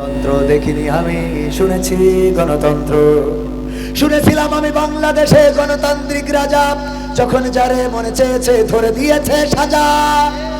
তন্ত্র দেখিনি আমি, শুনেছি গণতন্ত্র। শুনেছিলাম আমি বাংলাদেশে গণতান্ত্রিক রাজা, যখন যারে মনে চেয়েছে ধরে দিয়েছে সাজা।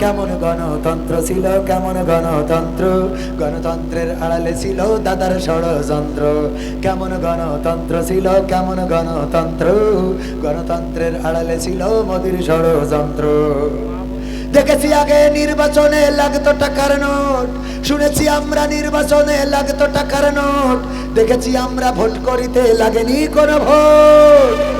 কেমন গণতন্ত্র ছিল, কেমন গণতন্ত্র? গণতন্ত্রের আড়ালে ছিল দাদার ষড়যন্ত্র। কেমন গণতন্ত্র ছিল, কেমন গণতন্ত্র? গণতন্ত্রের আড়ালে ছিল মোদির ষড়যন্ত্র। দেখেছি আগে নির্বাচনে লাগতো টাকার নোট। শুনেছি আমরা নির্বাচনে লাগতো টাকার নোট। দেখেছি আমরা ভোট করিতে লাগেনি কোনো ভোট।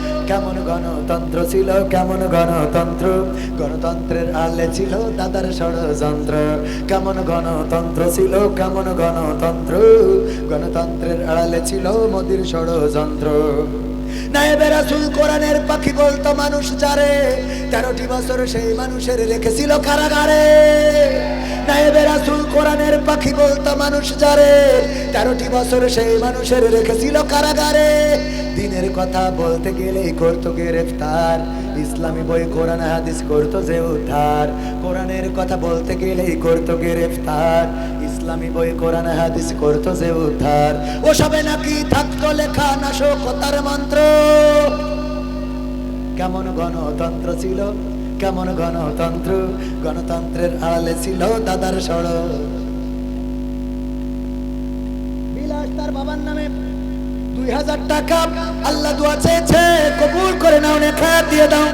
কেমন গণতন্ত্র ছিল? কেমন গণতন্ত্র? গণতন্ত্রের আলে ছিল দাদার ষড়যন্ত্র। কেমন গণতন্ত্র ছিল? কেমন গণতন্ত্র? গণতন্ত্রের আড়ালে ছিল মোদির ষড়যন্ত্র। কোরআনের পাখি বলতো মানুষ যারে তেরোটি বছর সেই মানুষের রেখেছিল কারাগারে। কোরআনের পাখি বলতো মানুষ যারে, তেরোটি বছর সেই মানুষের রেখেছিল কারাগারে। দিনের কথা বলতে গেলেই করতো গ্রেফতার, ইসলামী বই, কোরআন, হাদিস করতো যে উদ্ধার। কোরআনের কথা বলতে গেলেই করতো গ্রেফতার, ইসলামী বই, কোরআন, হাদিস করতো যে উদ্ধার। ওসবে নাকি থাকতো লেখা নাশকতার মন্ত্র। কেমন গণতন্ত্র ছিল? কেমন গণতন্ত্র? গণতন্ত্রের আড়ালে ছিল দাদার সড় বিলাস তার বাবার নামে। দুই হাজার টাকা আল্লাহ দোয়া চেয়েছে, কবুল করে নাও নেখা দিয়ে দাও।